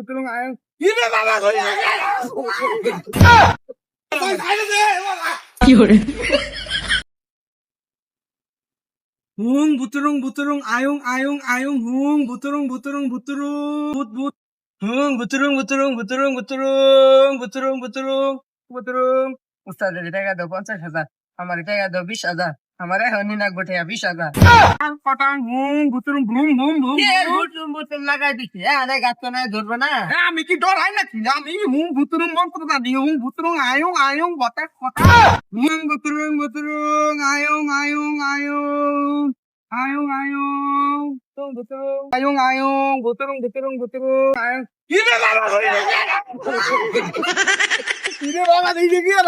人，হুং বুতুরুং বুতুরুং আয়ং আয়ং আয়ং হুং বুতুরুং বুতুরুং বুতুরুং বুত বুত হুং বুতুরুং বুতুরুং বুতুরুং বুতুরুং বুতুরুং বুতুরুং বুতুরুং উস্তাদ টাকা দাও পঞ্চাশ হাজার। আমার টাকা দাও বিশ হাজার। আমার এখন নিনাক বটে বিশ হাজার পটাং হুং বুতুরুং বুম বুম বুম বুতুরুং বুতুরুং লাগাই দিছি? না গাছ না ধরবে না। আমি কি ডরাই নাকি? আমি হুং বুতুরুং মন্ত্র না দিই হুং বুতুরুং আয়ং আয়ং বটা কথা হুং বুতুরুং বুতুরুং আয়ং আয়ং আয়ং Ayong ayong tung butung ayong ayong buturung buturung buturung ayong ini baba ini baba ini কি আর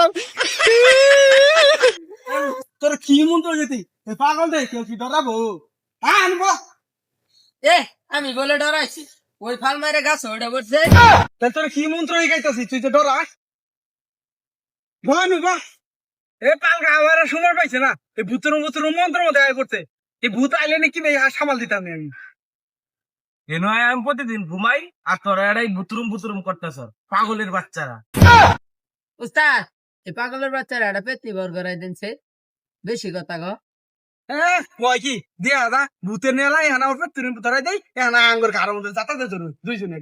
তোর কি মন্ত্র যেতি এ পাগল দে কেউ কি ডরাবো? হ্যাঁ আনব এ আমি বলে ডরাইছি। ওই ফাল মারে গাছ ওটা বলছে তা তোর কি মন্ত্র গাইতাছিস তুই তো ডরাস। বানু বা এ পালকা আমার সময় পাইছে না। এই ভূতের ভূতের মন্ত্র আয় করতে। এই ভূত আইলে নাকি ভাই আর সামাল দিতাম না আমি। কেন আমি প্রতিদিন ঘুমাই আর তোরা এরাই বুতুরুম বুতুরুম করতেছ পাগলের বাচ্চারা। উস্তাদ এই পাগলের বাচ্চারা একটা পেতনি বর করাই দিনছে। বেশি কথা গো কয় কি? দিয়া দা ভূতের তুই ধরাই দেই হানা আঙ্গুর কারোর মধ্যে যাতা দে দুইজনে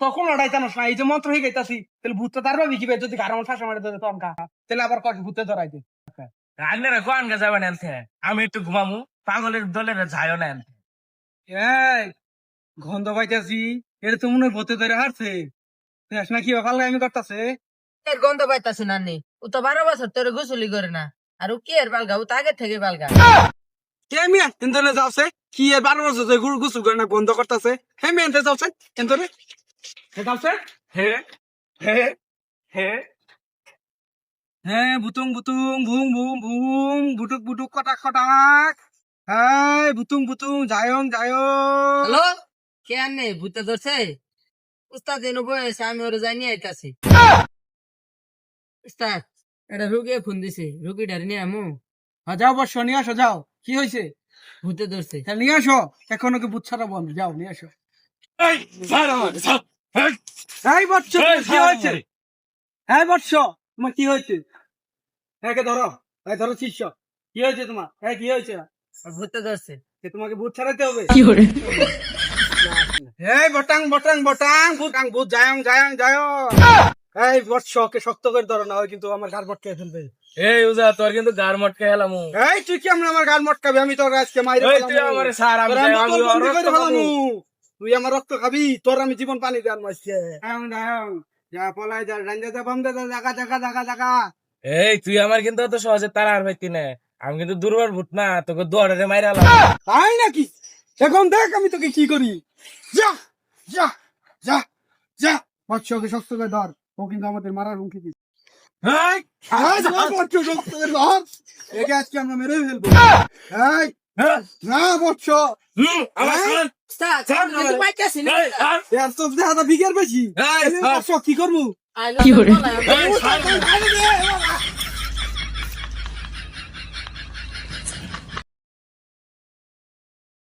তখন না এই যে মন্ত্র হয়ে গেতাছি তাহলে ভূত তো তার ভাবি কি ভাই যদি কারোর ফাঁসা মারে ধরে তখন কা তাহলে আবার কয় ভূতে ধরাই দে রান্নারা কোয়ান গা যাবেন এনতে? আমি একটু ঘুমামু পাগলের দলের যায়ও না এনতে। এই গন্ধ পাইতাছি এটা তো মনে হয় ভূতে ধরে হারছে। দেখ না কি ফালগা আমি করতাছে। এর গন্ধ পাইতাছি নানি ও তো বারো বছর তোর গোসলি করে না। আর ও কি এর বালগা? ও তো আগে থেকে বালগা। কে মিয়া? এন্তনে যাচ্ছে কি এর বারো বছর ধরে গুড় গুসু করে না বন্ধ করতেছে? হে মিয়া এনতে এন্তনে হে যাচ্ছে হে হে হে হ্যাঁ বুতুং বুতুং বুম বুম বুম বুটুক বুটুক কটাক কটাক। হ্যাঁ বুতুং বুতুং জায়ং জায়ং হ্যালো? কে ভূতে ধরছে? উস্তাদ এনে বয়েছে আমি ওরে যাই নিয়ে আইতাছি উস্তাদ এটা রুগী ফোন দিছে। রুগীটার নিয়ে আমু হ্যাঁ, যাও বর্ষ নিয়ে আসো যাও। কি হয়েছে ভূতে ধরছে। হ্যাঁ নিয়ে আসো। এখন ওকে বুথ ছাড়া বন্ধ যাও নিয়ে আসো। এই বৎস কি হয়েছে? হ্যাঁ বৎস তোমার কি হয়েছে? একে ধরো এই ধরো শিষ্য। কি হয়েছে তোমার? হ্যাঁ কি হয়েছে? ভূতে ধরছে। তোমাকে বুথ ছাড়াইতে হবে। 有人，এই বটাং বটাং বটাং বুটাং বুট যায়ং যায়ং যায়ং। এই বৎস ওকে শক্ত করে ধরো না হয় কিন্তু আমার গাল মটকে ফেলবে। এই উজা তোর কিন্তু গার মটকে হেলামু এই তুই কি আমরা আমার গাল মটকাবি? আমি তোর আজকে মাইরে এই তুই আমার সার আমি আমি করে খাব। তুই আমার রক্ত খাবি তোর আমি জীবন পানি দেন মাসছে যা পলাই যা রাঞ্জা যা বাম দা জাগা জাগা জাগা জাগা। এই তুই আমার কিন্তু অত সহজে তারা আর পাইতি না। আমি কিন্তু দুর্বার ভূত না তোকে দুয়ারে মাইরালাম তাই নাকি? এখন দেখ আমি তোকে কি করি। যা যা যা যা বৎসকে শক্ত করে ধর। ও কিন্তু আমাদের মারার হুমকি দিচ্ছে আজকে আমরা মেরে ফেলব না হ্যাঁ? কি করব